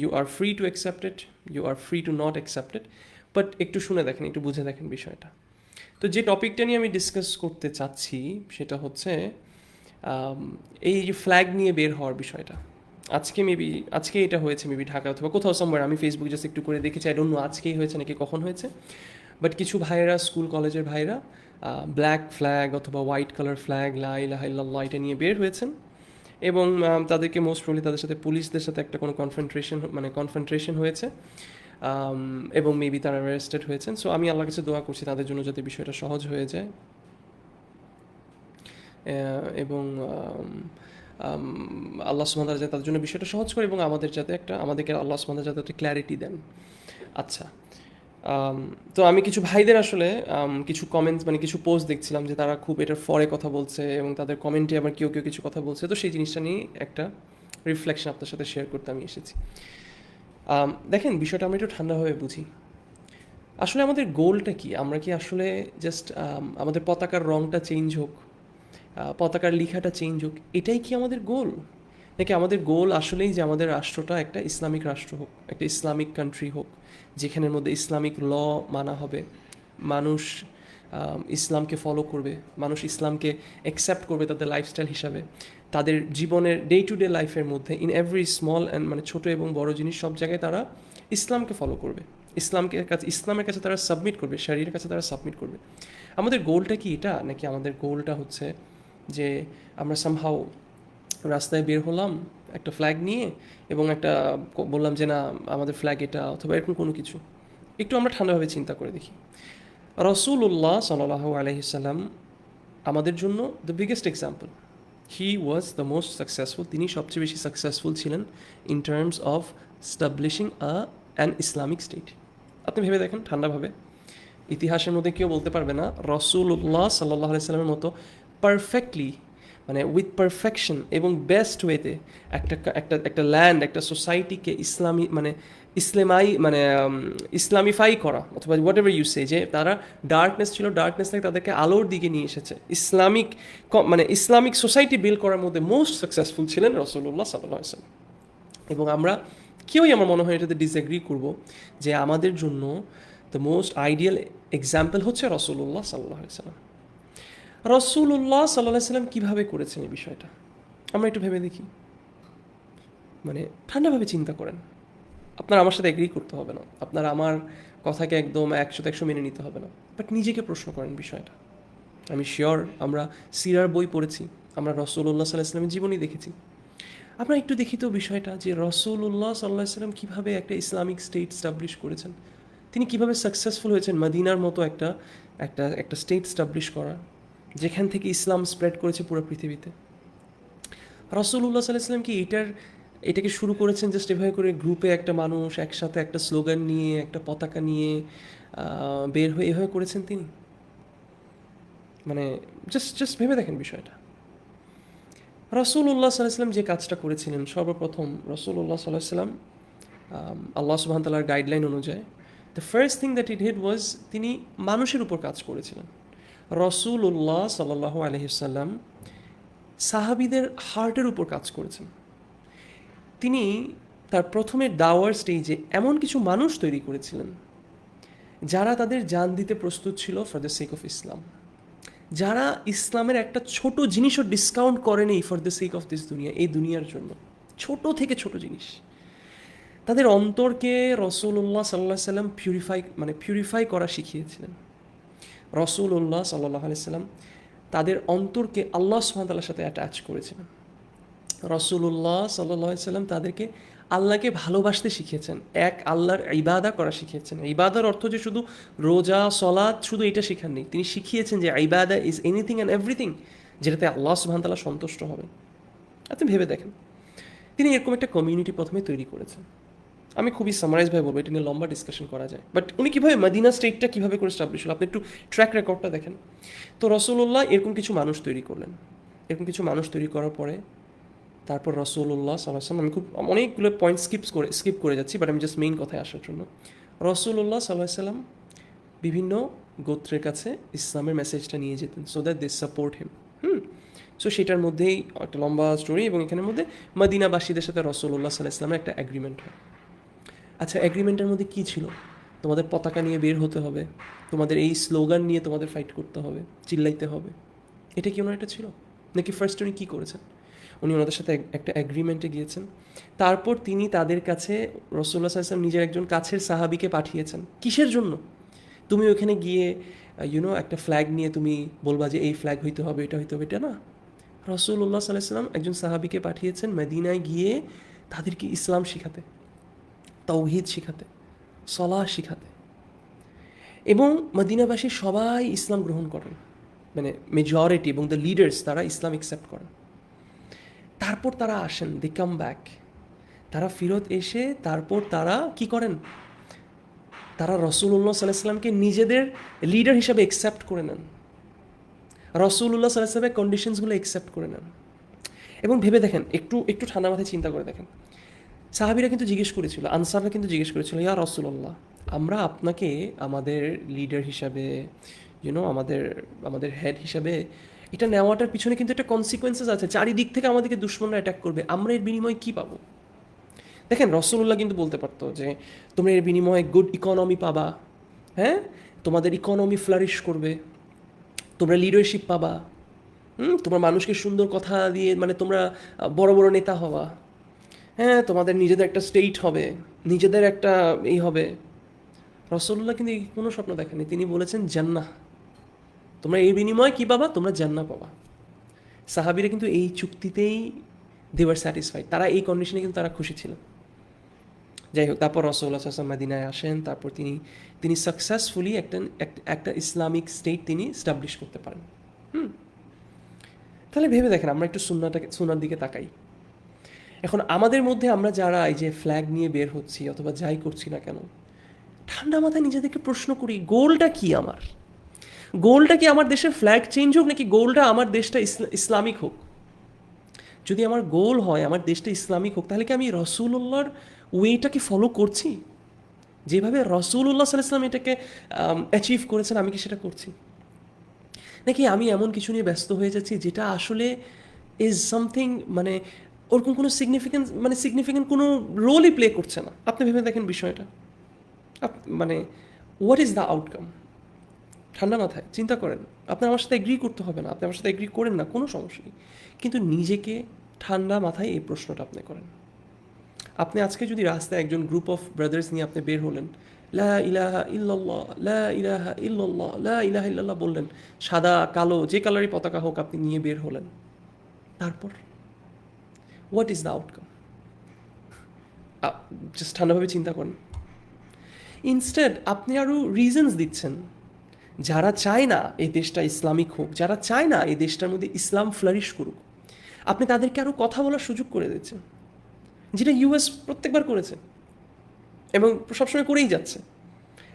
You are free to accept it you are free to not accept it but একটু শুনে দেখেন, একটু বুঝে দেখেন বিষয়টা। তো যে টপিকটা নিয়ে আমি ডিসকাস করতে চাচ্ছি, সেটা হচ্ছে এই যে ফ্ল্যাগ নিয়ে বের হওয়ার বিষয়টা। আজকে মেবি আজকে এটা হয়েছে মেবি ঢাকা অথবা কোথাও সামবার আমি ফেসবুক জাস্ট একটু করে দেখেছি আই ডোন্ট নো আজকেই হয়েছে নাকি কখন হয়েছে। বাট কিছু ভাইয়েরা স্কুল কলেজের ভাইরা ব্ল্যাক ফ্ল্যাগ অথবা হোয়াইট কালার ফ্ল্যাগ লাই লাহাইল্লাহ এটা নিয়ে বের হয়েছেন। এবং তাদেরকে মোস্ট প্রবলি তাদের সাথে পুলিশদের সাথে একটা কোনো কনফেন্ট্রেশন মানে কনফ্রন্ট্রেশন হয়েছে এবং মেবি তারা অ্যারেস্টেড হয়েছেন। সো আমি আল্লাহর কাছে দোয়া করছি তাদের জন্য যাতে বিষয়টা সহজ হয়ে যায়। এবং আল্লাহ সুমাদ যাতে তাদের জন্য বিষয়টা সহজ করে এবং আমাদের যাতে একটা, আমাদেরকে আল্লাহ সুমাদ যাতে একটা ক্ল্যারিটি দেন। আচ্ছা। তো আমি কিছু ভাইদের আসলে কিছু কমেন্টস মানে কিছু পোস্ট দেখছিলাম যে তারা খুব এটার ফরে কথা বলছে এবং তাদের কমেন্টে আবার কেউ কেউ কিছু কথা বলছে। তো সেই জিনিসটা নিয়ে একটা রিফ্লেকশন আপনার সাথে শেয়ার করতে আমি এসেছি। দেখেন, বিষয়টা আমরা একটু ঠান্ডাভাবে বুঝি। আসলে আমাদের গোলটা কি? আমরা কি আসলে জাস্ট আমাদের পতাকার রংটা চেঞ্জ হোক পতাকার লিখাটা চেঞ্জ হোক, এটাই কি আমাদের গোল নাকি আমাদের গোল আসলেই যে আমাদের রাষ্ট্রটা একটা ইসলামিক রাষ্ট্র হোক, একটা ইসলামিক কান্ট্রি হোক, যেখানের মধ্যে ইসলামিক ল মানা হবে। মানুষ ইসলামকে ফলো করবে, মানুষ ইসলামকে অ্যাকসেপ্ট করবে তাদের লাইফস্টাইল হিসাবে। তাদের জীবনের ডে টু ডে লাইফের মধ্যে ইন এভরি স্মল অ্যান্ড মানে ছোটো এবং বড় জিনিস সব জায়গায় তারা ইসলামকে ফলো করবে। ইসলামকে কাছে, ইসলামের কাছে তারা সাবমিট করবে, শারীরের কাছে তারা সাবমিট করবে। আমাদের গোলটা কি এটা? নাকি আমাদের গোলটা হচ্ছে যে আমরা সামহাও রাস্তায় বের হলাম, একটা ফ্ল্যাগ নিয়ে এবং একটা বললাম যে, না, আমাদের ফ্ল্যাগ এটা অথবা এরকম কোনো কিছু। একটু আমরা ঠান্ডাভাবে চিন্তা করে দেখি। রসুল্লাহ সাল্লাহ আলহিসাল্লাম আমাদের জন্য the biggest example he was the most successful তিনি সবচেয়ে বেশি সাকসেসফুল ছিলেন in terms of establishing a an Islamic state আপনি ভেবে দেখেন ঠান্ডাভাবে। ইতিহাসের মধ্যে কেউ বলতে পারবে না রসুল্লাহ সাল্লাহ আলাইসাল্লামের মতো পারফেক্টলি মানে উইথ পারফেকশন এবং বেস্ট ওয়েতে একটা একটা একটা ল্যান্ড একটা সোসাইটিকে ইসলামী মানে ইসলামাই মানে ইসলামিফাই করা অথবা হোয়াট এভার ইউ সে যে তারা ডার্কনেস ছিল ডার্কনেস থেকে তাদেরকে আলোর দিকে নিয়ে এসেছে। ইসলামিক মানে ইসলামিক সোসাইটি বিল্ড করার মধ্যে মোস্ট সাকসেসফুল ছিলেন রসুল্লাহ সাল্লাহ সাল্লাম। এবং আমরা কেউই আমার মনে হয় এটাতে ডিসএগ্রি করব যে আমাদের জন্য দ্য মোস্ট আইডিয়াল এক্সাম্পল হচ্ছে রসুল্লাহ সাল্লাহ সাল্লাম। রসুল্লাহ সাল্লাহ সাল্লাম কীভাবে করেছেন এই বিষয়টা? আমরা একটু ভেবে দেখি। মানে ঠান্ডাভাবে চিন্তা করেন। আপনার আমার সাথে এগ্রি করতে হবে না। আপনার আমার কথাকে একদম একশো একশো মেনে নিতে হবে না। বাট নিজেকে প্রশ্ন করেন বিষয়টা। আমি শিওর আমরা সিরার বই পড়েছি। আমরা রসুল্লাহ সাল্লাহ সাল্লামের জীবনই দেখেছি। আমরা একটু দেখি তো বিষয়টা যে রসুল্লাহ সাল্লাহ সাল্লাম কীভাবে একটা ইসলামিক স্টেট স্টাবলিশ করেছেন? তিনি কীভাবে সাকসেসফুল হয়েছেন? মদিনার মতো একটা একটা একটা স্টেট স্টাবলিশ করা? যেখান থেকে ইসলাম স্প্রেড করেছে পুরো পৃথিবীতে। রসুল্লাহ সাল্লাম কি এটার, এটাকে শুরু করেছেন জাস্ট এভাবে করে গ্রুপে একটা মানুষ, একসাথে একটা স্লোগান নিয়ে, একটা পতাকা নিয়ে বের হয়ে এভাবে করেছেন তিনি? মানে জাস্ট জাস্ট ভেবে দেখেন বিষয়টা। রসুল্লাহ সাল্লাম যে কাজটা করেছিলেন, সর্বপ্রথম রসুল্লাহ সাল্লাম আল্লাহ সুবাহ তালার গাইডলাইন অনুযায়ী the first thing that it hid was তিনি মানুষের উপর কাজ করেছিলেন। রসুল্লাহ সাল্লাহ আলহিসাল্লাম সাহাবিদের হার্টের উপর কাজ করেছেন। তিনি তার প্রথমে দাওয়ার স্টেজে এমন কিছু মানুষ তৈরি করেছিলেন, যারা তাদের জান দিতে প্রস্তুত ছিল for the sake of Islam যারা ইসলামের একটা ছোট জিনিসও ডিসকাউন্ট করেনি for the sake of this দুনিয়া, এই দুনিয়ার জন্য। ছোট থেকে ছোট জিনিস। তাদের অন্তরকে রসুল্লাহ সাল্লাহ সাল্লাম পিউরিফাই মানে পিউরিফাই করা শিখিয়েছিলেন। রসুল্লাহ সাল্লাহ সাল্লাম তাদের অন্তরকে আল্লাহ সুহামতাল্লার সাথে অ্যাটাচ করেছিলেন। রসুল্লাহ সাল্লাহ সাল্লাম তাদেরকে আল্লাহকে ভালোবাসতে শিখিয়েছেন এক, আল্লাহর ইবাদা করা শিখিয়েছেন ইবাদার অর্থ যে শুধু রোজা সলাদ শুধু এটা শেখাননি তিনি শিখিয়েছেন যে ইবাদা ইজ এনিথিং অ্যান্ড এভরিথিং যেটাতে আল্লাহ সুহামতাল্লাহ সন্তুষ্ট হবে। আপনি ভেবে দেখেন। তিনি এরকম একটা কমিউনিটি প্রথমে তৈরি করেছেন। আমি খুবই সামারাইজ ভাবে বলব, এটা নিয়ে লম্বা ডিসকাশন করা যায়। বাট উনি কীভাবে মদিনা স্টেটটা কীভাবে করে স্টাবলিশ হলো? আপনি একটু ট্র্যাক রেকর্ডটা দেখেন। তো রসুল্লাহ এরকম কিছু মানুষ তৈরি করলেন। এরকম কিছু মানুষ তৈরি করার পরে তারপর রসুল্লাহ সাল্লাম আমি খুব অনেকগুলো পয়েন্ট স্কিপ করে স্কিপ করে যাচ্ছি বাট আমি জাস্ট মেইন কথায় আসার জন্য। রসুল্লাহ সাল্লাহ সাল্লাম বিভিন্ন গোত্রের কাছে ইসলামের মেসেজটা নিয়ে যেতেন so that they support him hmm? So সেটার মধ্যেই একটা লম্বা স্টোরি এবং এখানের মধ্যে মদিনাবাসীদের সাথে রসুল্লাহ সাল্লাহ ইসলামের একটা অ্যাগ্রিমেন্ট হয়। আচ্ছা এগ্রিমেন্টের মধ্যে কি ছিল? তোমাদের পতাকা নিয়ে বের হতে হবে, তোমাদের এই স্লোগান নিয়ে তোমাদের ফাইট করতে হবে, চিল্লাইতে হবে। এটা কি ওনার একটা ছিল? নাকি ফার্স্ট উনি কী করেছেন? উনি ওনাদের সাথে একটা অ্যাগ্রিমেন্টে গিয়েছেন। তারপর তিনি তাদের কাছে রসুল্লাহ সাল্লাম নিজের একজন কাছের সাহাবিকে পাঠিয়েছেন। কিসের জন্য? তুমি ওখানে গিয়ে ইউনো একটা ফ্ল্যাগ নিয়ে তুমি বলবা যে এই ফ্ল্যাগ হইতে হবে, এটা হইতে হবে, এটা না। রসুল্লাহ সাল্লাহ সাল্লাম একজন সাহাবিকে পাঠিয়েছেন মেদিনায় গিয়ে তাদেরকে ইসলাম শিখাতে। তৌহিদ শিখাতে, সলাহ শিখাতে। এবং মদিনাবাসী সবাই ইসলাম গ্রহণ করেন। মানে মেজরিটি এবং দ্য লিডার্স তারা ইসলাম অ্যাকসেপ্ট করেন। তারপর তারা আসেন দে কাম ব্যাক তারা ফিরত এসে তারপর তারা কি করেন? তারা রসুল্লাহ সাল্লাহামকে নিজেদের লিডার হিসাবে অ্যাকসেপ্ট করে নেন। রসুল্লাহ সাল্লাহামের কন্ডিশনসগুলো অ্যাকসেপ্ট করে নেন। এবং ভেবে দেখেন, একটু একটু ঠান্ডা মাথায় চিন্তা করে দেখেন। সাহাবিরা কিন্তু জিজ্ঞেস করেছিল, আনসাররা কিন্তু জিজ্ঞেস করেছিল, ইয়া রসুল্লাহ আমরা আপনাকে আমাদের লিডার হিসাবে ইউনো আমাদের আমাদের হেড হিসাবে, এটা নেওয়াটার পিছনে কিন্তু একটা কনসিকোয়েন্সেস আছে। চারিদিক থেকে আমাদেরকে দুশ্মনরা অ্যাটাক করবে। আমরা এর বিনিময়ে কী পাবো? দেখেন রসুল্লাহ কিন্তু বলতে পারতো যে, তোমরা এর বিনিময়ে গুড ইকোনমি পাবা হ্যাঁ? তোমাদের ইকোনমি ফ্লারিশ করবে। তোমরা লিডারশিপ পাবা। হুম? তোমরা মানুষকে সুন্দর কথা দিয়ে মানে তোমরা বড় বড় নেতা হবা হ্যাঁ তোমাদের নিজেদের একটা স্টেট হবে, নিজেদের একটা এই হবে। রসল্লাহ কিন্তু এই কোনো স্বপ্ন দেখেনি তিনি বলেছেন, জান্নাহ। তোমরা এই বিনিময়ে কী পাবা? তোমরা জান্না পাবা। সাহাবিরা কিন্তু এই চুক্তিতেই দেওয়ার স্যাটিসফাইড তারা এই কন্ডিশনে কিন্তু তারা খুশি ছিল। যাই হোক, তারপর রসগোল্লা সাসম মাদিনায় আসেন। তারপর তিনি তিনি সাকসেসফুলি একটা একটা ইসলামিক স্টেট তিনি স্টাবলিশ করতে পারেন। হুম। তাহলে ভেবে দেখেন, আমরা একটু সুন্নাটাকে সুনার দিকে তাকাই। এখন আমাদের মধ্যে আমরা যারা এই যে ফ্ল্যাগ নিয়ে বের হচ্ছি অথবা যাই করছি না কেন, ঠান্ডা মাথায় নিজেদেরকে প্রশ্ন করি গোলটা কি আমার? গোলটা কি আমার দেশের ফ্ল্যাগ চেঞ্জ হোক নাকি গোলটা আমার দেশটা ইসলামিক হোক? যদি আমার গোল হয়, আমার দেশটা ইসলামিক হোক, তাহলে কি আমি রসুল্লাহর ওয়েটাকে ফলো করছি? যেভাবে রসুল্লাহ সাল্লাম এটাকে অ্যাচিভ করেছেন, আমি কি সেটা করছি? নাকি আমি এমন কিছু নিয়ে ব্যস্ত হয়ে যাচ্ছি যেটা আসলে ইজ সামথিং মানে ওরকম কোনো সিগনিফিকেন্স মানে সিগনিফিকেন্ট কোনো রোলই প্লে করছে না। আপনি ভেবে দেখেন বিষয়টা। মানে হোয়াট ইজ দ্য আউটকাম ঠান্ডা মাথায়, চিন্তা করেন। আপনার আমার সাথে এগ্রি করতে হবে না, আপনি আমার সাথে এগ্রি করেন না, কোনো সমস্যা নেই। কিন্তু নিজেকে ঠান্ডা মাথায় এই প্রশ্নটা আপনি করেন। আপনি আজকে যদি রাস্তায় একজন গ্রুপ অফ ব্রাদার্স নিয়ে আপনি বের হলেন, লা ইলাহা ইল্লাল্লাহ, লা ইলাহা লা বললেন, সাদা, কালো, যে কালারই পতাকা হোক আপনি নিয়ে বের হলেন। তারপর? What is the outcome just ঠান্ডাভাবে চিন্তা করেন। ইনস্টেড আপনি আরও রিজনস দিচ্ছেন। যারা চায় না এই দেশটা ইসলামিক হোক, যারা চায় না এই দেশটার মধ্যে ইসলাম ফ্লারিশ করুক, আপনি তাদেরকে আরও কথা বলার সুযোগ করে দিচ্ছেন। যেটা ইউএস প্রত্যেকবার করেছে। এবং সবসময় করেই যাচ্ছে।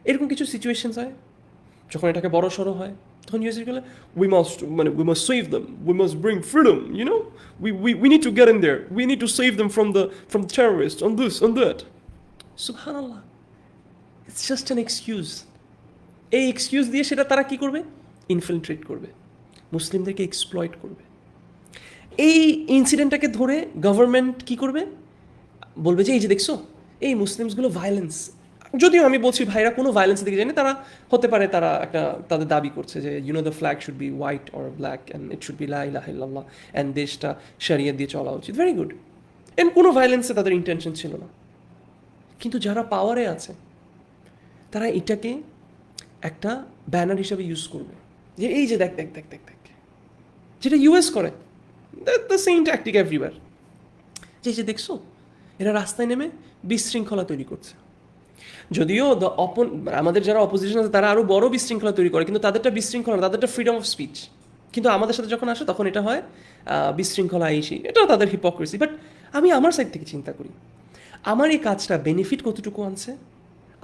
এরকম কিছু সিচুয়েশনস হয়, যখন এটাকে বড় সড়ো হয় তখন ইউএস গেলে উই মাস্ট মানে we must save them we must bring freedom you know we we we need to get in there we need to save them from the from the on this on that সুবহান আল্লাহ it's just an excuse এই excuse দিয়ে সেটা তারা কি করবে? Infiltrate করবে। মুসলিমদেরকে এক্সপ্লয়েট করবে। এই ইনসিডেন্টটাকে ধরে গভর্নমেন্ট কি করবে? বলবে যে, এই যে দেখছ, এই মুসলিমসগুলো ভায়োলেন্স যদিও আমি বলছি ভাইরা কোনো ভায়োলেন্সের দিকে জানি তারা হতে পারে তারা একটা, তাদের দাবি করছে যে you know the flag should be white or black and it should be লা ইলাহা ইল্লাল্লাহ অ্যান্ড দেশটা সারিয়া দিয়ে চলা উচিত। ভেরি গুড এন্ড কোনো ভায়োলেন্সে তাদের ইন্টেনশন ছিল না। কিন্তু যারা পাওয়ারে আছে, তারা এটাকে একটা ব্যানার হিসাবে ইউজ করবে। যে এই যে দেখ দেখ দেখ দেখ দেখ, যেটা ইউএস করে দ্য সেম ট্যাকটিক এভরিওয়ার যে যে দেখছ, এরা রাস্তায় নেমে বিশৃঙ্খলা তৈরি করছে। যদিও দ্য অপন আমাদের যারা অপোজিশন আছে, তারা আরও বড় বিশৃঙ্খলা তৈরি করে, কিন্তু তাদেরটা বিশৃঙ্খলা তাদেরটা ফ্রিডম অফ স্পিচ কিন্তু আমাদের সাথে যখন আসে, তখন এটা হয় বিশৃঙ্খলা আইসি এটাও তাদের হিপোক্রেসি বাট আমি আমার সাইড থেকে চিন্তা করি, আমার এই কাজটা বেনিফিট কতটুকু আনছে,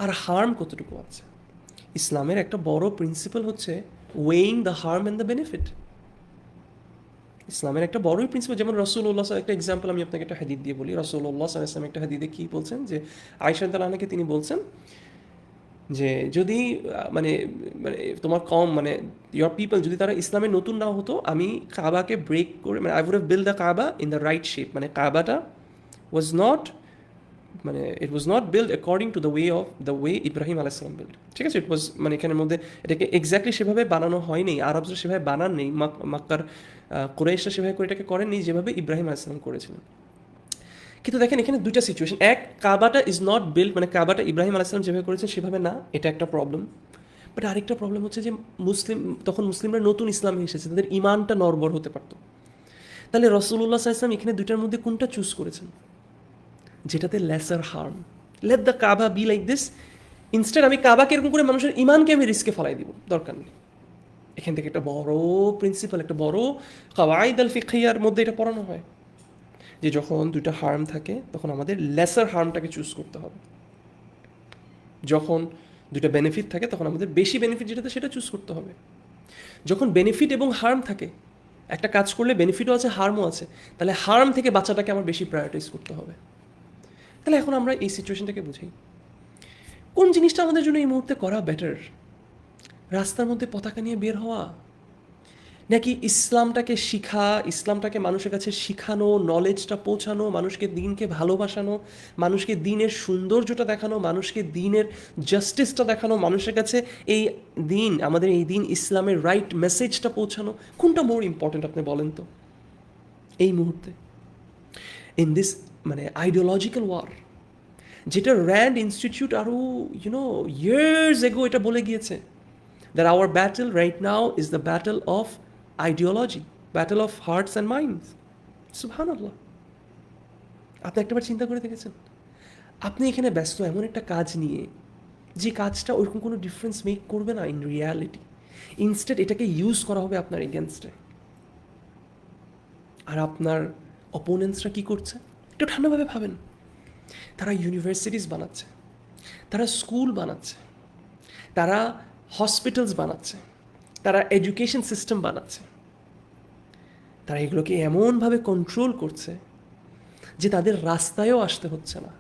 আর হার্ম কতটুকু আছে ইসলামের একটা বড় প্রিন্সিপাল হচ্ছে weighing the harm and the benefit ইসলামের একটা বড়ই প্রিন্সিপাল যেমন রসুল্লাহ একটা এক্সাম্পল আমি আপনাকে একটা হাদিদ দিয়ে বলি। রসুল্লাহ ইসলাম একটা হাদিদে কি বলছেন? যে আয়সাদ আলাহাকে তিনি বলছেন যে যদি মানে মানে তোমার কম মানে ইয়োর পিপল যদি তারা ইসলামে নতুন না হতো, আমি কাবাকে ব্রেক করে মানে I would have built the Kaaba in the right shape মানে কাবাটা ওয়াজ নট মানে it was not build according to the way of the way Ibrahim আলাইসালাম বিল্ড ঠিক আছে? ইট ওয়াজ মানে এখানের মধ্যে এটাকে এক্স্যাক্টলি সেভাবে বানানো হয়নি আরবরা সেভাবে বানান নেই মাক্কার কুরাইশরা সেভাবে করে এটাকে করেননি যেভাবে ইব্রাহিম আলাইসালাম করেছিলেন। কিন্তু দেখেন এখানে দুইটা সিচুয়েশন এক, কাবাটা ইজ নট বিল্ড মানে কাবাটা ইব্রাহিম আলাইসালাম যেভাবে করেছেন সেভাবে না, এটা একটা প্রবলেম বাট আরেকটা প্রবলেম হচ্ছে যে মুসলিম, তখন মুসলিমরা নতুন ইসলামে এসেছে, তাদের ইমানটা নরবর হতে পারতো। তাহলে রসুল্লাহ ইসলাম এখানে দুইটার মধ্যে কোনটা চুজ করেছেন? যেটাতে lesser harm let the Kaaba be like this instead আমি কাবাকে এরকম করে মানুষের ইমানকে আমি রিস্কে ফলাই দিব, দরকার নেই। এখান থেকে একটা বড় প্রিন্সিপাল একটা বড় কাওয়াইদ আল ফিখাইয়ার মধ্যে এটা পড়ানো হয়। যে যখন দুইটা হার্ম থাকে, তখন আমাদের লেসার হার্মটাকে চুজ করতে হবে। যখন দুইটা বেনিফিট থাকে, তখন আমাদের বেশি বেনিফিট যেটাতে সেটা চুজ করতে হবে। যখন বেনিফিট এবং হার্ম থাকে, একটা কাজ করলে বেনিফিটও আছে হার্মও আছে, তাহলে হার্ম থেকে বাচ্চাটাকে আমার বেশি প্রায়োরিটাইজ করতে হবে। তাহলে এখন আমরা এই সিচুয়েশনটাকে বুঝি। কোন জিনিসটা আমাদের জন্য এই মুহূর্তে করা বেটার রাস্তার মধ্যে পতাকা নিয়ে বের হওয়া? নাকি ইসলামটাকে শিখা, ইসলামটাকে মানুষের কাছে শিখানো নলেজটা পৌঁছানো, মানুষকে দিনকে ভালোবাসানো, মানুষকে দিনের সৌন্দর্যটা দেখানো, মানুষকে দিনের জাস্টিসটা দেখানো, মানুষের কাছে এই দিন, আমাদের এই দিন ইসলামের রাইট মেসেজটা পৌঁছানো? কোনটা মোর ইম্পর্টেন্ট আপনি বলেন তো? এই মুহূর্তে। ইন দিস মানে আইডিওলজিক্যাল ওয়ার যেটা র্যান্ড ইনস্টিটিউট আরও ইউনো ইয়ার্স এগো এটা বলে গিয়েছে। That our battle right now is the battle of ideology, battle of hearts and minds. Subhanallah. আপনি একটাবার চিন্তা করে দেখেছেন? আপনি এখানে ব্যস্ত এমন একটা কাজ নিয়ে যে কাজটা ওইরকম কোনো ডিফারেন্স মেক করবে না ইন রিয়ালিটি ইনস্টেড এটাকে ইউজ করা হবে আপনার এগেনস্টে আর আপনার অপোনেন্টসরা কি করছে? একটু ঠান্ডাভাবে ভাবেন। তারা ইউনিভার্সিটিস বানাচ্ছে তারা স্কুল বানাচ্ছে তারা হসপিটালস বানাচ্ছে, তারা এডুকেশন সিস্টেম বানাচ্ছে, তারা এগুলোকে এমনভাবে কন্ট্রোল করছে যে তাদের রাস্তায়ও আসতে হচ্ছে না।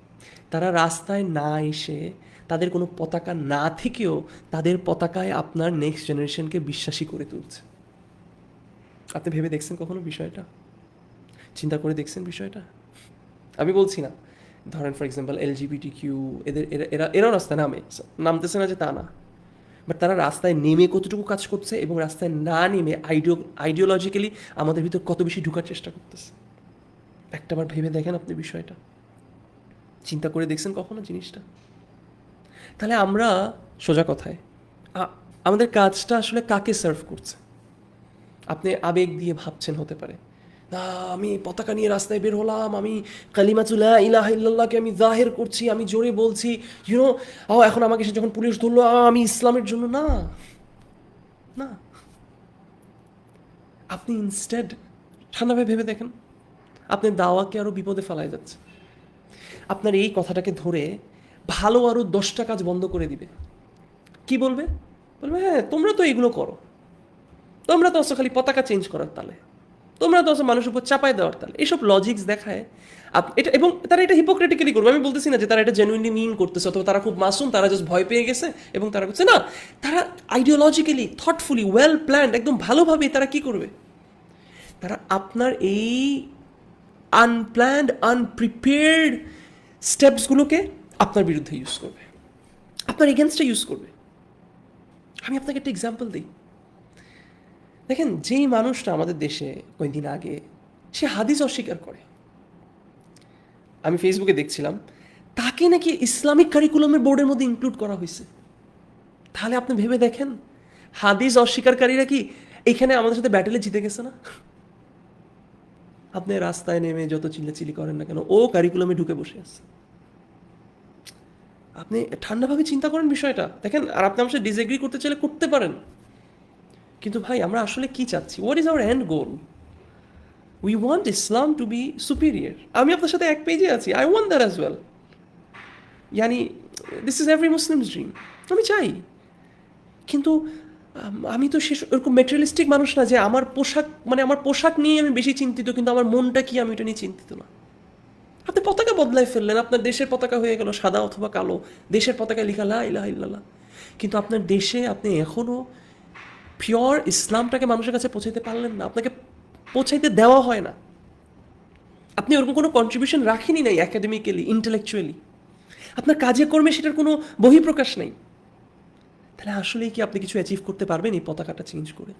তারা রাস্তায় না এসে তাদের কোনো পতাকা না থেকেও তাদের পতাকায় আপনার নেক্সট জেনারেশনকে বিশ্বাসী করে তুলছে। আপনি ভেবে দেখছেন কখনো বিষয়টা? চিন্তা করে দেখছেন বিষয়টা? আমি বলছি না। ধরেন ফর এক্সাম্পল এলজিবিটি কিউ এদের, এরা এরা এরাও রাস্তায় নামে নামতেছে না যে তা না। বাট তারা রাস্তায় নেমে কতটুকু কাজ করছে এবং রাস্তায় না নেমে আইডিও আইডিওলজিক্যালি আমাদের ভিতর কত বেশি ঢুকার চেষ্টা করতেছে? একটাবার ভেবে দেখেন আপনি বিষয়টা। চিন্তা করে দেখছেন কখনো জিনিসটা? তাহলে আমরা সোজা কথায় আমাদের কাজটা আসলে কাকে সার্ভ করছে? আপনি আবেগ দিয়ে ভাবছেন হতে পারে। না, আমি পতাকা নিয়ে রাস্তায় বের হলাম, আমি কালিমাতুল্লাহ ইলাহ ইল্লাল্লাহকে আমি জাহের করছি, আমি জোরে বলছি ইউনো ও এখন আমাকে সে যখন পুলিশ ধরলো আমি ইসলামের জন্য, না না। আপনি ইনস্টেড ঠান্ডাভাবে ভেবে দেখেন আপনি দাওয়াকে আরও বিপদে ফেলায় যাচ্ছে। আপনার এই কথাটাকে ধরে ভালো আরও দশটা কাজ বন্ধ করে দিবে। কি বলবে? বলবে হ্যাঁ তোমরা তো এগুলো করো। তোমরা তো আছো খালি পতাকা চেঞ্জ করার তালে। তোমরা তো মানুষের উপর চাপাই দেওয়ার তালে। এইসব লজিক্স দেখায়। এটা, এবং তারা এটা হিপোক্রেটিক্যালি করবে। আমি বলতেছি না যে তারা এটা জেনুইনলি মিন করতেছে, অথবা তারা খুব মাসুম, তারা জাস্ট ভয় পেয়ে গেছে, এবং তারা করছে। না, তারা আইডিওলজিক্যালি থটফুলি ওয়েল প্ল্যান্ড একদম ভালোভাবে তারা কি করবে? তারা আপনার এই আনপ্ল্যান্ড আনপ্রিপেয়ার্ড স্টেপসগুলোকে আপনার বিরুদ্ধে ইউজ করবে। আপনার এগেনস্টে ইউজ করবে। আমি আপনাকে একটা এক্সাম্পল দিই। দেখেন, যেই মানুষটা আমাদের দেশে কয়েকদিন আগে, সে হাদিস অস্বীকার করে। আমি ফেসবুকে দেখছিলাম, তাকে নাকি ইসলামিক কারিকুলামের বোর্ডের মধ্যে ইনক্লুড করা হয়েছে। তাহলে আপনি ভেবে দেখেন, হাদিস অস্বীকারীরা কি এখানে আমাদের সাথে ব্যাটেলে জিতে গেছে না? আপনি রাস্তায় নেমে যত চিল্লাচিল্লি করেন না কেন, ও কারিকুলামে ঢুকে বসে আছে। আপনি ঠান্ডাভাবে চিন্তা করেন বিষয়টা। দেখেন, আর আপনি আমার সাথে ডিসএগ্রি করতে চাইলে করতে পারেন। কিন্তু ভাই, আমরা আসলে কি চাচ্ছি? What is our end goal we want Islam to be superior আমি আপনার সাথে এক পেজে আছি। I want that as well ইয়ানি this is every Muslim's dream আমি চাই। কিন্তু, আমি তো শেষ ওরকম মেটেরিয়ালিস্টিক মানুষ না যে আমার পোশাক মানে আমার পোশাক নিয়ে আমি বেশি চিন্তিত, কিন্তু আমার মনটা কি আমি এটা নিয়ে চিন্তিত না। আপনি পতাকা বদলায় ফেললেন। আপনার দেশের পতাকা হয়ে গেল সাদা অথবা কালো। দেশের পতাকায় লেখা লা ইলাহা কিন্তু আপনার দেশে আপনি এখনও পিওর ইসলামটাকে মানুষের কাছে পৌঁছাইতে পারলেন না। আপনাকে পৌঁছাইতে দেওয়া হয় না। আপনি ওরকম কোনো কন্ট্রিবিউশন রাখেনি নাই একাডেমিক্যালি ইন্টেলেকচুয়ালি আপনার কাজে কর্মে সেটার কোনো বহিঃপ্রকাশ নেই। তাহলে আসলেই কি আপনি কিছু অ্যাচিভ করতে পারবেন এই পতাকাটা চেঞ্জ করে?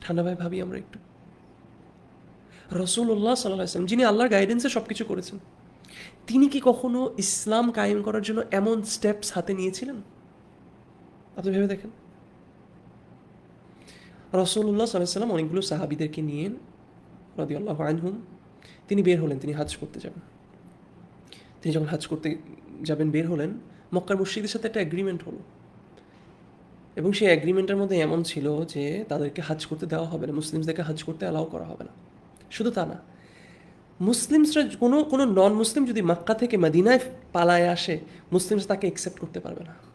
ঠান্ডাভাবে ভাবি আমরা একটু। রসুল্লাহ সাল্লাহ আসলাম যিনি আল্লাহর গাইডেন্সে সব কিছু করেছেন, তিনি কি কখনো ইসলাম কায়েম করার জন্য এমন স্টেপস হাতে নিয়েছিলেন? আপনি ভেবে দেখেন। রসুল্লাহ সাল্লাম অনেকগুলো সাহাবিদেরকে নিয়ে রদি আল্লাহ আনহুম তিনি বের হলেন, তিনি হাজ করতে যাবেন। তিনি যখন হাজ করতে যাবেন, বের হলেন, মক্কার মসজিদের সাথে একটা অ্যাগ্রিমেন্ট হলো। এবং সেই অ্যাগ্রিমেন্টের মধ্যে এমন ছিল যে তাদেরকে হাজ করতে দেওয়া হবে না, মুসলিমসদেরকে হাজ করতে অ্যালাউ করা হবে না। শুধু তা না, মুসলিমসরা কোনো কোনো নন মুসলিম যদি মাক্কা থেকে মদিনায় পালায় আসে, মুসলিমস তাকে অ্যাকসেপ্ট করতে পারবে না।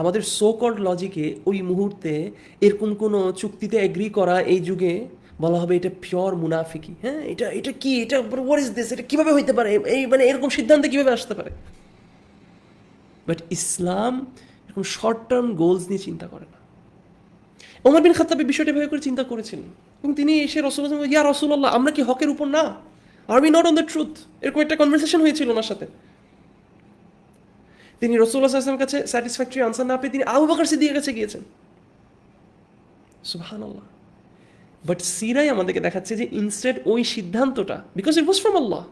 আমাদের সোকর্ড লজিকে ওই মুহূর্তে এরকম কোনো চুক্তিতে এগ্রি করা এই যুগে বলা হবে এটা পিওর মুনাফিকি। হ্যাঁ এটা এটা কি? এটা হোয়াট ইজ দিস এটা কীভাবে হইতে পারে? এই মানে এরকম সিদ্ধান্তে কীভাবে আসতে পারে? বাট ইসলাম এরকম শর্ট টার্ম গোলস নিয়ে চিন্তা করে না। ওমর বিন খাত্তাব এই বিষয়টা ভেবে করে চিন্তা করেছিলেন এবং তিনি এসে রসুল ইয়া রসুল্লাহ আমরা কি হকের উপর না? Are we not on the truth এরকম একটা কনভারসেশন হয়েছিল ওনার সাথে। তিনি রসুল্লাহ কাছে স্যাটিসফ্যাক্টরি আনসার না পেয়ে তিনি আবু বাকর সিদ্দিকের কাছে গিয়েছেন। সুবহান আল্লাহ বাট সিরাই আমাদেরকে দেখাচ্ছে যে ইনস্টেড ওই সিদ্ধান্তটা বিকজ ইট ওয়াজ ফ্রম আল্লাহ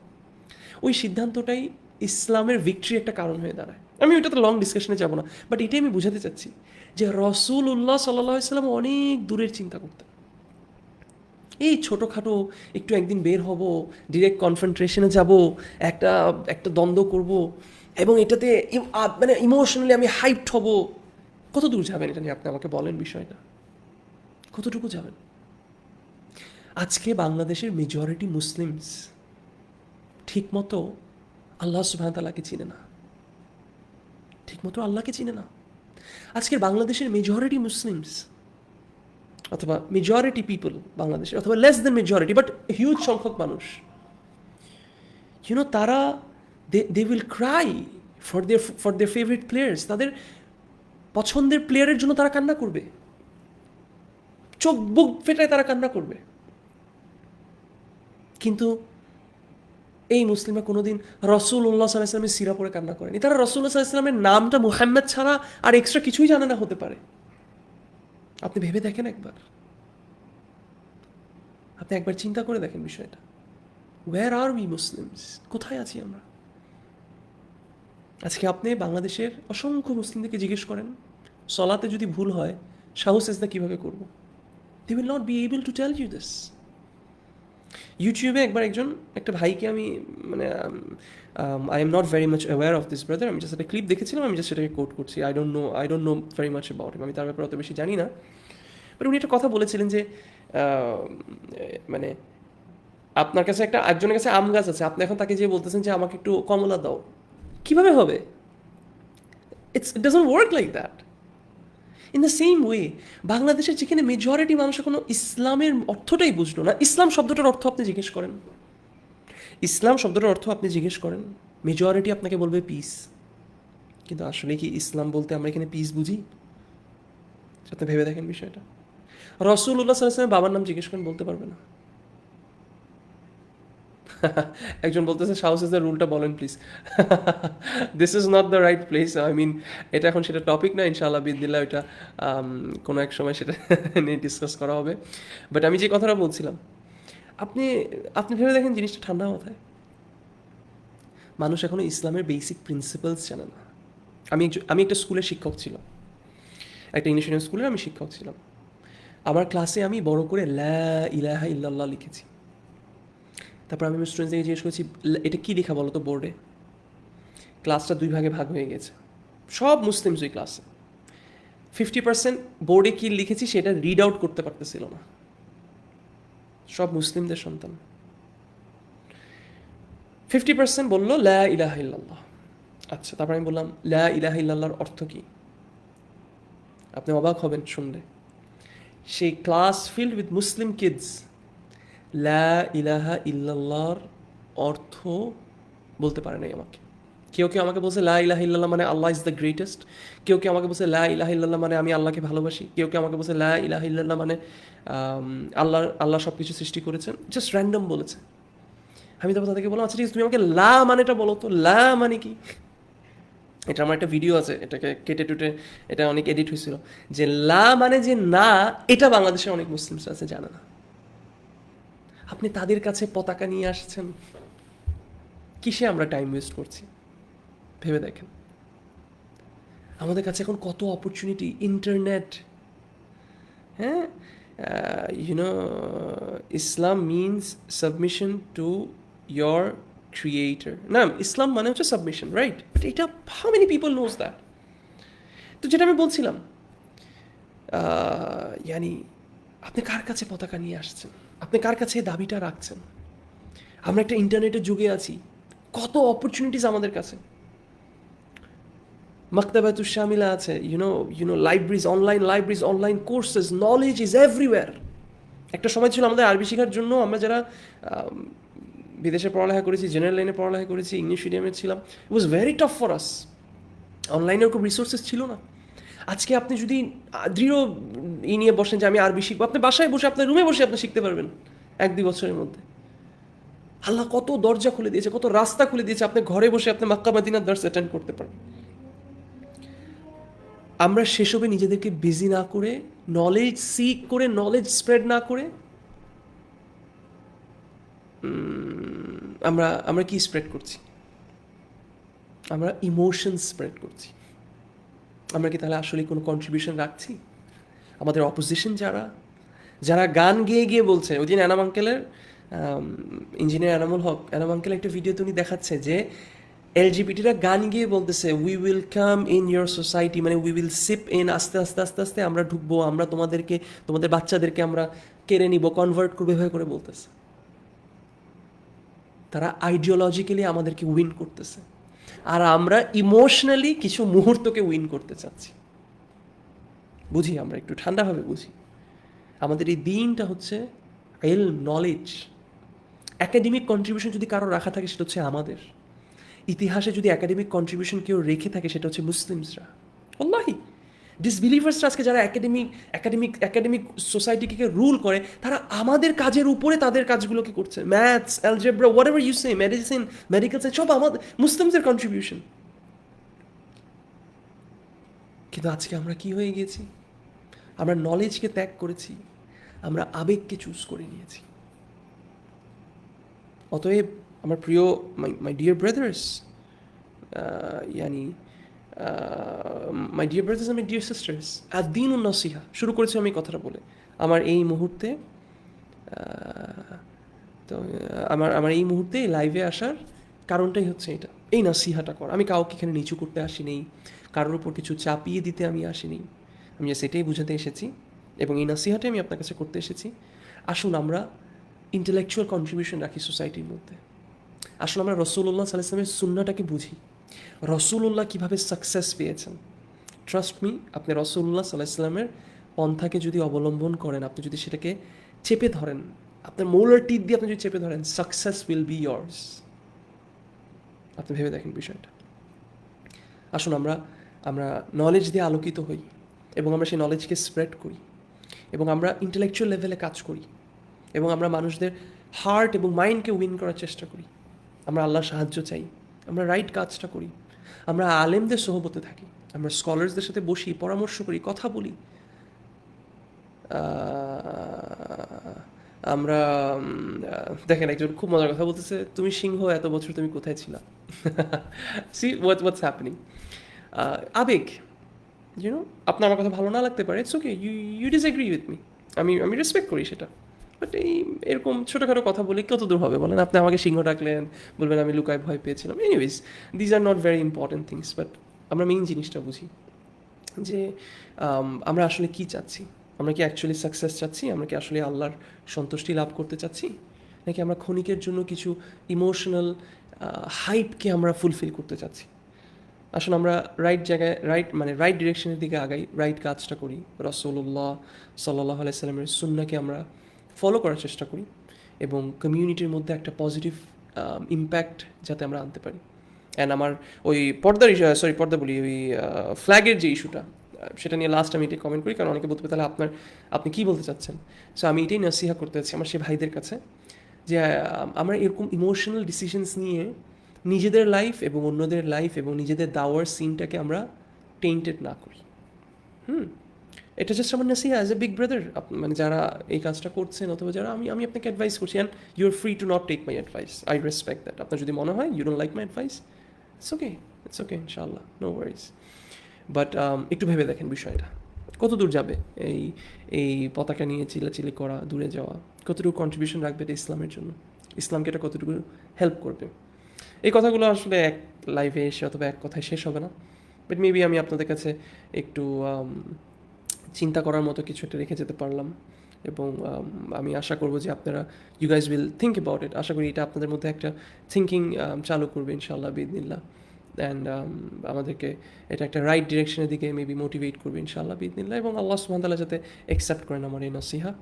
ওই সিদ্ধান্তটাই ইসলামের ভিক্টরি একটা কারণ হয়ে দাঁড়ায়। আমি ওইটাতে লং ডিসকাশনে যাব না বাট এটাই আমি বুঝাতে চাচ্ছি যে রসুল উল্লাহ সাল্লাহ ইসলাম অনেক দূরের চিন্তা করতেন। এই ছোটোখাটো একটু একদিন বের হব ডিরেক্ট কনফ্রন্ট্রেশনে যাব, একটা একটা দ্বন্দ্ব করব এবং এটাতে মানে ইমোশনালি আমি হাইপড হব। কত দূর যাবেন এটা নিয়ে আপনি আমাকে বলেন বিষয়টা? কতটুকু যাবেন? আজকে বাংলাদেশের মেজরিটি মুসলিমস ঠিকমতো আল্লাহ সুবাহতাল্লাহকে চিনে না। ঠিকমতো আল্লাহকে চিনে না। আজকের বাংলাদেশের মেজরিটি মুসলিমস অথবা মেজরিটি পিপল বাংলাদেশের, অথবা less than majority but huge সংখ্যক মানুষ ইউনো তারা they will cry for their for their favourite players তাদের পছন্দের প্লেয়ারের জন্য তারা কান্না করবে। চোখ, বুক ফেটায় তারা কান্না করবে। কিন্তু এই মুসলিমরা কোনোদিন রসুল উল্লাহ সাল্লাহামের সিরা পরে কান্না করেনি। তারা রসুল্লাহ সাল্লাহামের নামটা মুহাম্মদ ছাড়া আর এক্সট্রা কিছুই জানে না হতে পারে। আপনি ভেবে দেখেন একবার। আপনি একবার চিন্তা করে দেখেন বিষয়টা। ওয়ার আর উই মুসলিমস কোথায় আছি আমরা? আজকে আপনি বাংলাদেশের অসংখ্য মুসলিমদেরকে জিজ্ঞেস করেন, সলাতে যদি ভুল হয় সাহস এজদা কীভাবে করব? They will not be able to tell you this ইউটিউবে একবার একজন, একটা ভাইকে আমি মানে I am not very much aware of this brother আমি জাস্ট একটা ক্লিপ দেখেছিলাম, আমি জাস্ট সেটাকে কোট করছি। I don't know I don't know very much about আমি তার ব্যাপারে অত বেশি জানি না। বাট উনি একটা কথা বলেছিলেন যে মানে আপনার কাছে একটা, একজনের কাছে আম গাছ আছে, আপনি এখন তাকে যে বলতেছেন যে, আমাকে একটু কমলা দাও। কীভাবে হবে? It's it doesn't work like that in the same way বাংলাদেশের যেখানে মেজরিটি মানুষ এখনও ইসলামের অর্থটাই বুঝলো না, ইসলাম শব্দটার অর্থ আপনি জিজ্ঞেস করেন। ইসলাম শব্দটার অর্থ আপনি জিজ্ঞেস করেন মেজরিটি আপনাকে বলবে পিস কিন্তু আসলে কি ইসলাম বলতে আমরা এখানে পিস বুঝি? আপনি ভেবে দেখেন বিষয়টা। রসুল্লাহ সাল্লামের বাবার নাম জিজ্ঞেস করেন, বলতে পারবে না। একজন বলতেছে সাহসেসের রুলটা বলেন please this is not the right place I mean এটা এখন সেটা টপিক না, ইনশাআল্লাহ বিদিল্লা ওইটা কোনো এক সময় সেটা নিয়ে ডিসকাস করা হবে। বাট আমি যে কথাটা বলছিলাম, আপনি আপনি ভেবে দেখেন জিনিসটা ঠান্ডা মাথায়? মানুষ এখনও ইসলামের বেসিক প্রিন্সিপালস জানে না। আমি আমি একটা স্কুলের শিক্ষক ছিলাম। একটা ইংলিশ মিডিয়াম স্কুলের আমি শিক্ষক ছিলাম। আমার ক্লাসে আমি বড় করে লা ইলাহা ইল্লাল্লাহ লিখেছি। তারপর আমি স্টুডেন্টসকে জিজ্ঞেস করছি এটা কী লেখা বলো তো বোর্ডে ক্লাসটা দুই ভাগে ভাগ হয়ে গেছে। সব মুসলিমস ওই ক্লাসে ফিফটি পার্সেন্ট বোর্ডে কী লিখেছি সেটা রিড আউট করতে পারতেছিল না। সব মুসলিমদের সন্তান। ফিফটি পার্সেন্ট বলল, লা ইলাহ ইল্লাল্লাহ। আচ্ছা তারপর আমি বললাম, লা ইলাহা ইল্লাল্লাহর অর্থ কী? আপনি অবাক হবেন শুনলে। সেই class filled with Muslim kids লা ইলাহা ইল্লাল্লাহর অর্থ বলতে পারে নাই আমাকে। কেউ কেউ আমাকে বলছে লা ইলাহ ইল্লাল্লাহ মানে আল্লাহ ইজ দ্য গ্রেটেস্ট কেউ কেউ আমাকে বলছে লা ইলাহা ইল্লাল্লাহ মানে আমি আল্লাহকে ভালোবাসি? কেউ কেউ আমাকে বলছে লা ইলাহ ইল্লাল্লাহ মানে আল্লাহ আল্লাহ সব কিছু সৃষ্টি করেছেন? জাস্ট র্যান্ডম বলেছে। আমি তখন তাদেরকে বললাম আচ্ছা ঠিক তুমি আমাকে লা মানেটা বলো তো। লা মানে কি? এটা আমার একটা ভিডিও আছে, এটাকে কেটে টুটে, এটা অনেক এডিট হয়েছিল। যে লা মানে যে না, এটা বাংলাদেশে অনেক মুসলিমস আছে, জানে না। আপনি তাদের কাছে পতাকা নিয়ে আসছেন। কিসে আমরা টাইম ওয়েস্ট করছি? ভেবে দেখেন। আমাদের কাছে এখন কত অপরচুনিটি ইন্টারনেট হ্যাঁ? You know Islam means submission to your creator না, ইসলাম মানে হচ্ছে সাবমিশন রাইট বাট এটা how many people knows that তো যেটা আমি বলছিলাম ইয়ানি, আপনি কার কাছে পতাকা নিয়ে আসছেন? আপনি কার কাছে দাবিটা রাখছেন? আমরা একটা ইন্টারনেটের যুগে আছি। কত অপরচুনিটিস আমাদের কাছে। মাক্তাবাতুর শামিলা আছে you know you know libraries online libraries online courses knowledge is everywhere একটা সময় ছিল আমাদের আরবি শেখার জন্য আমরা যারা বিদেশে পড়ালেখা করেছি জেনারেল লাইনে পড়ালেখা করেছি ইংলিশ মিডিয়ামে ছিলাম। It was very tough for us অনলাইনে ওরকম রিসোর্সেস ছিল না। আজকে আপনি যদি দৃঢ় ই নিয়ে বসেন যে আমি আরবি শিখব, আপনি বাসায় বসে, আপনার রুমে বসে আপনি শিখতে পারবেন এক দুই বছরের মধ্যে। আল্লাহ কত দরজা খুলে দিয়েছে, কত রাস্তা খুলে দিয়েছে, আপনি ঘরে বসে আপনি মাক্কা মাদিনার দর্শ অ্যাটেন্ড করতে পারেন আমরা সেসবে নিজেদেরকে বিজি না করে নলেজ সিক করে নলেজ স্প্রেড না করে আমরা আমরা কি স্প্রেড করছি? আমরা ইমোশন স্প্রেড করছি। আমরা কি তাহলে আসলে কোনো কন্ট্রিবিউশন রাখছি? আমাদের অপোজিশন যারা যারা গান গেয়ে গিয়ে বলছে, ওই দিন অ্যানাম আঙ্কেলের ইঞ্জিনিয়ার এনামুল হক অ্যানাম আঙ্কেল একটা ভিডিও তুমি দেখাচ্ছে যে এলজিবিটিরা গান গিয়ে বলতেছে we will come in your society মানে উই উইল সিপ ইন আস্তে আস্তে আস্তে আস্তে আমরা ঢুকবো, আমরা তোমাদেরকে, তোমাদের বাচ্চাদেরকে আমরা কেড়ে নিব কনভার্ট করবে, এভাবে করে বলতেছে। তারা আইডিওলজিক্যালি আমাদেরকে উইন করতেছে। আর আমরা ইমোশনালি কিছু মুহূর্তকে উইন করতে চাচ্ছি। বুঝি আমরা একটু ঠান্ডাভাবে বুঝি। আমাদের এই দিনটা হচ্ছে এল নলেজ অ্যাকাডেমিক কন্ট্রিবিউশন যদি কারও রাখা থাকে, সেটা হচ্ছে আমাদের। ইতিহাসে যদি অ্যাকাডেমিক কন্ট্রিবিউশন কেউ রেখে থাকে, সেটা হচ্ছে মুসলিমসরা। অল্লাহি ডিসবিলিভার্সরা আজকে যারা একাডেমিক একাডেমিক একাডেমিক সোসাইটিকে রুল করে, তারা আমাদের কাজের উপরে তাদের কাজগুলোকে করছে। Maths algebra whatever you say medicine medical science সব আমাদের মুসলিমদের কন্ট্রিবিউশন কিন্তু আজকে আমরা কি হয়ে গেছি আমরা নলেজকে ত্যাগ করেছি, আমরা আবেগকে চুজ করে নিয়েছি। অতএব, আমার প্রিয় my my dear brothers ইয়ানি my dear brothers my dear sisters আর দিন নসিহা, শুরু করেছি আমি কথাটা বলে। আমার এই মুহূর্তে তো, আমার আমার এই মুহূর্তে লাইভে আসার কারণটাই হচ্ছে এটা। এই নাসিহাটা কর। আমি কাউকে এখানে নিচু করতে আসিনি, কারোর উপর কিছু চাপিয়ে দিতে আমি আসিনি। আমি just এটাই বুঝাতে এসেছি এবং এই নাসিহাটাই আমি আপনার কাছে করতে এসেছি। আসুন আমরা ইন্টেলেকচুয়াল কন্ট্রিবিউশন রাখি সোসাইটির মধ্যে। আসলে আমরা রসুল্লাহ সাল্লামের সুন্নাটাকে বুঝি। রসুল্লাহ কীভাবে সাকসেস পেয়েছেন? ট্রাস্ট মি আপনি রসুল্লাহ সাল্লাহ ইসলামের পন্থাকে যদি অবলম্বন করেন, আপনি যদি সেটাকে চেপে ধরেন, আপনার মৌলার টিপ দিয়ে আপনি যদি চেপে ধরেন সাকসেস উইল বি ইয়ার্স আপনি ভেবে দেখেন বিষয়টা। আসুন আমরা আমরা নলেজ দিয়ে আলোকিত হই এবং আমরা সেই নলেজকে স্প্রেড করি এবং আমরা ইন্টেলেকচুয়াল লেভেলে কাজ করি এবং আমরা মানুষদের হার্ট এবং মাইন্ডকে উইন করার চেষ্টা করি। আমরা আল্লাহর সাহায্য চাই। আমরা রাইট কাজটা করি, আমরা আলেমদের সহবতে থাকি, আমরা স্কলার্সদের সাথে বসি, পরামর্শ করি, কথা বলি আমরা দেখেন একজন খুব মজার কথা বলতেছে, তুমি সিংহ, এত বছর তুমি কোথায় ছিলা? সি হোয়াট হোয়াটস হ্যাপেনিং আবেগ ইউনো আপনার আমার কথা ভালো না লাগতে পারে it's okay you you disagree with me আমি আমি রেসপেক্ট করি সেটা। বাট এই এরকম ছোটোখাটো কথা বলে কত দূর হবে। বলেন, আপনি আমাকে সিংহ ডাকলেন, বলবেন আমি লুকায় ভয় পেয়েছিলাম। Anyways these are not very important things but আমরা মেইন জিনিসটা বুঝি যে আমরা আসলে কি চাচ্ছি? আমরা কি অ্যাকচুয়ালি সাকসেস চাচ্ছি? আমরা কি আসলে আল্লাহর সন্তুষ্টি লাভ করতে চাচ্ছি? নাকি আমরা ক্ষণিকের জন্য কিছু ইমোশনাল হাইপকে আমরা ফুলফিল করতে চাচ্ছি? আসলে আমরা রাইট জায়গায় রাইট মানে রাইট ডিরেকশনের দিকে আগাই রাইট কাজটা করি। রসুল্লাহ সাল্লাহ আলাইসাল্লামের সুন্নাকে আমরা ফলো করার চেষ্টা করি এবং কমিউনিটির মধ্যে একটা পজিটিভ ইম্প্যাক্ট যাতে আমরা আনতে পারি। অ্যান্ড আমার ওই পর্দার সরি পর্দা বলি, ওই ফ্ল্যাগের যে ইস্যুটা সেটা নিয়ে লাস্ট আমি এটাই কমেন্ট করি, কারণ অনেকে বলতে তাহলে আপনার, আপনি কী বলতে চাচ্ছেন? সো আমি এটাই নাসিহা করতে চাচ্ছি আমার সে ভাইদের কাছে, যে আমরা এরকম ইমোশনাল ডিসিশনস নিয়ে নিজেদের লাইফ এবং অন্যদের লাইফ এবং নিজেদের দাওয়ার সিনটাকে আমরা টেন্টেড না করি। হুম? এটা জাস্ট আমার নাসিহা অ্যাজ এ বিগ ব্রাদার মানে যারা এই কাজটা করছেন অথবা যারা আমি আমি আপনাকে অ্যাডভাইস করছি and you are free to not take my advice I respect that আপনার যদি মনে হয় you don't like my advice it's okay it's okay ইনশাআল্লাহ নো ওয়ারিজ বাট একটু ভেবে দেখেন বিষয়টা। কত দূর যাবে এই এই পতাকা নিয়ে চিল্লাচিল্লি করা দূরে যাওয়া? কতটুকু কন্ট্রিবিউশন রাখবে এটা ইসলামের জন্য? ইসলামকে এটা কতটুকু হেল্প করবে? এই কথাগুলো আসলে এক লাইভে এসে অথবা এক কথায় শেষ হবে না। বাট মেবি আমি আপনাদের কাছে একটু um, চিন্তা করার মতো কিছু একটা রেখে যেতে পারলাম। এবং, আমি আশা করব যে আপনারা you guys will think about it আশা করি এটা আপনাদের মধ্যে একটা থিঙ্কিং চালু করবে ইনশাআল্লাহ বিদিনিল্লাহ অ্যান্ড আমাদেরকে এটা একটা রাইট ডিরেকশনের দিকে মেবি মোটিভেট করবে ইনশাআল্লাহ বিদিনিল্লাহ এবং আল্লাহ সুমতাল্লাহ যাতে অ্যাকসেপ্ট করেন আমার এই নসিহা।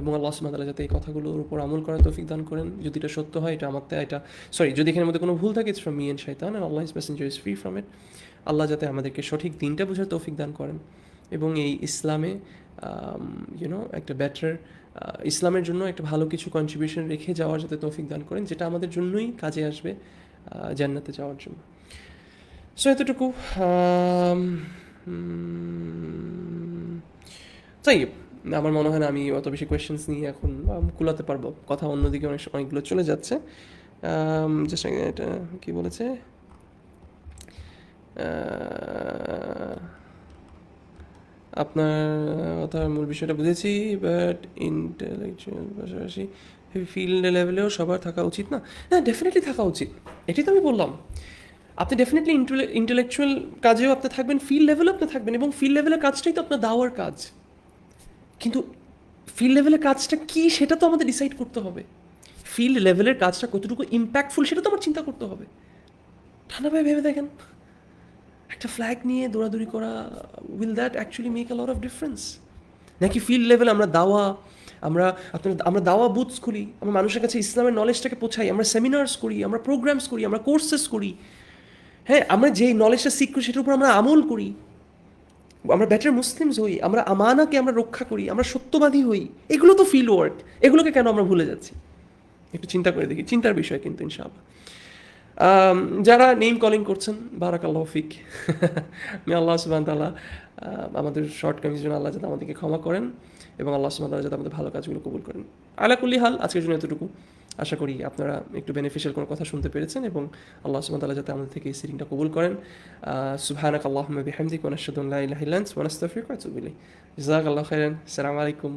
এবং আল্লাহ সুমতাল্লাহ যাতে এই কথাগুলোর উপর আমল করার তৌফিক দান করেন। যদি এটা সত্য হয়, এটা আমার এটা সরি যদি এখানের মধ্যে কোনো ভুল থাকে ইটস ফ্রম মি এন্ড শৈতান and Allah his messenger is free from it আল্লাহ যাতে আমাদেরকে সঠিক দিনটা বোঝার তৌফিক দান করেন। এবং এই ইসলামে ইউনো একটা বেটার ইসলামের জন্য একটা ভালো কিছু কন্ট্রিবিউশন রেখে যাওয়ার যাতে তৌফিক দান করেন, যেটা আমাদের জন্যই কাজে আসবে জান্নাতে যাওয়ার জন্য। সো এতটুকু তাই, আমার মনে হয় না আমি অত বেশি কোয়েশ্চেন্স নিয়ে এখন কুলাতে পারব। কথা অন্যদিকে অনেক অনেকগুলো চলে যাচ্ছে। জাস্ট এটা কি বলেছে? আপনার কথার মূল বিষয়টা বুঝেছি বাট ইন্টেলেকচুয়াল পাশাপাশি ফিল্ড লেভেলেও সবার থাকা উচিত না। হ্যাঁ ডেফিনেটলি থাকা উচিত। এটাই তো আমি বললাম। আপনি ডেফিনেটলি ইন্টেলেকচুয়াল কাজেও আপনি থাকবেন ফিল্ড লেভেলেও আপনি থাকবেন, এবং ফিল্ড লেভেলের কাজটাই তো আপনার দাওয়ার কাজ। কিন্তু ফিল্ড লেভেলের কাজটা কি, সেটা তো আমাদের ডিসাইড করতে হবে। ফিল্ড লেভেলের কাজটা কতটুকু ইম্প্যাক্টফুল সেটা তো আমার চিন্তা করতে হবে। ঠান্ডা ঠান্ডাভাবে ভেবে দেখেন। একটা ফ্ল্যাগ নিয়ে দৌড়াদৌড়ি করা will that actually make a lot of difference নাকি ফিল্ড লেভেল আমরা দাওয়া, আমরা আপনার, আমরা দাওয়া বুথস খুলি, আমরা মানুষের কাছে ইসলামের নলেজটাকে পৌঁছাই, আমরা সেমিনার্স করি, আমরা প্রোগ্রামস করি, আমরা কোর্সেস করি। হ্যাঁ আমরা যেই নলেজটা শিখ সেটার উপর আমরা আমল করি, আমরা বেটার মুসলিমস হই, আমরা আমানাকে আমরা রক্ষা করি, আমরা সত্যবাদী হই, এগুলো তো ফিল্ড ওয়ার্ক এগুলোকে কেন আমরা ভুলে যাচ্ছি? একটু চিন্তা করে দেখি, চিন্তার বিষয় কিন্তু, ইনশাআল্লাহ। যারা নেম কলিং করছেন বারাক আল্লাহ ফিক আমি আল্লাহ সুবান তাল্লাহ আমাদের শর্ট কামিজ আল্লাহ যাতে আমাদেরকে ক্ষমা করেন এবং আল্লাহ সুবান তাল্লাহ যাতে আমাদের ভালো কাজগুলো কবুল করেন। আলাকুল্লি হাল, আজকের জন্য এতটুকু। আশা করি আপনারা একটু বেনিফিশিয়াল কোনো কথা শুনতে পেরেছেন এবং আল্লাহ সুবান তাল্লাহ যাতে আমাদের থেকে এই সিটিংটা কবুল করেন। সুবহানাক আল্লাহুম্মা বিহামদিক ওয়া নাশহাদু আন লা ইলাহা ইল্লা আনতা, ওয়া নাস্তাগফিরুকা ওয়া নাতুবু ইলাইক। জাযাকাল্লাহু খাইরান আসসালামু আলাইকুম